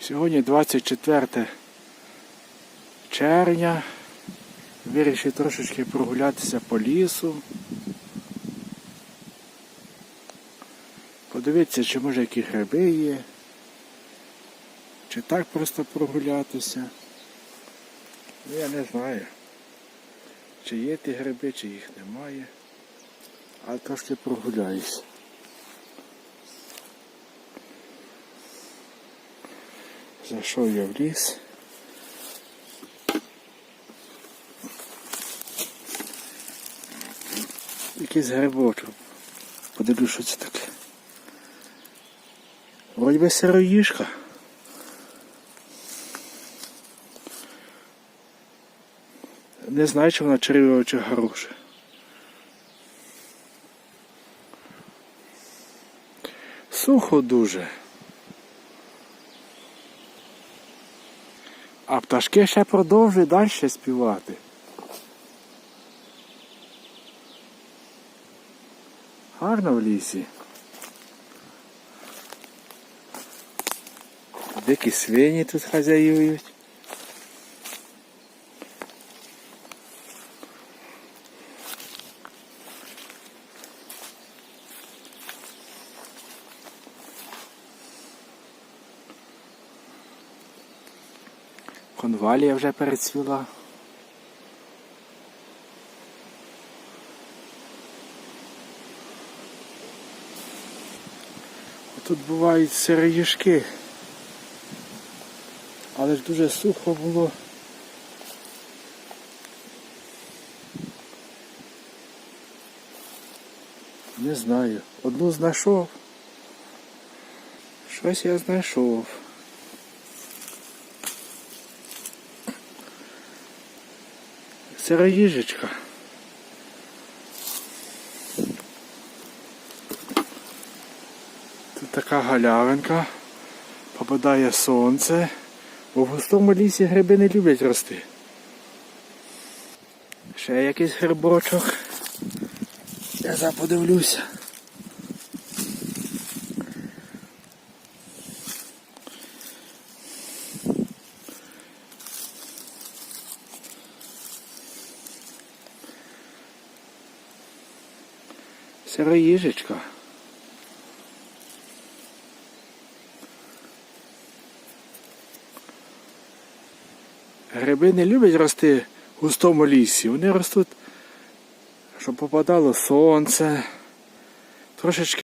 Сьогодні 24 червня. Вирішив трошечки прогулятися по лісу. Подивитися, чи може які гриби є. Чи так просто прогулятися. Ну я не знаю. Чи є ті гриби, чи їх немає. Але трошки прогуляюсь. Зайшов я в ліс. Якийсь грибочок. Подивлюсь, що це таке. Вроді би сироїжка. Не знаю, чи вона червива чи хороша. Сухо дуже. А пташки ще продовжують далі співати. Гарно в лісі. Дикі свині тут хазяюють. Конвалія вже перецвіла. Тут бувають сироїжки. Але ж дуже сухо було. Не знаю. Одну знайшов. Щось я знайшов. Сироїжечка. Тут така галявинка, попадає сонце, в густому лісі гриби не люблять рости. Ще якийсь грибочок. Я зараз Сироїжечка. Гриби не люблять рости в густому лісі. Вони ростуть, щоб попадало сонце, трошечки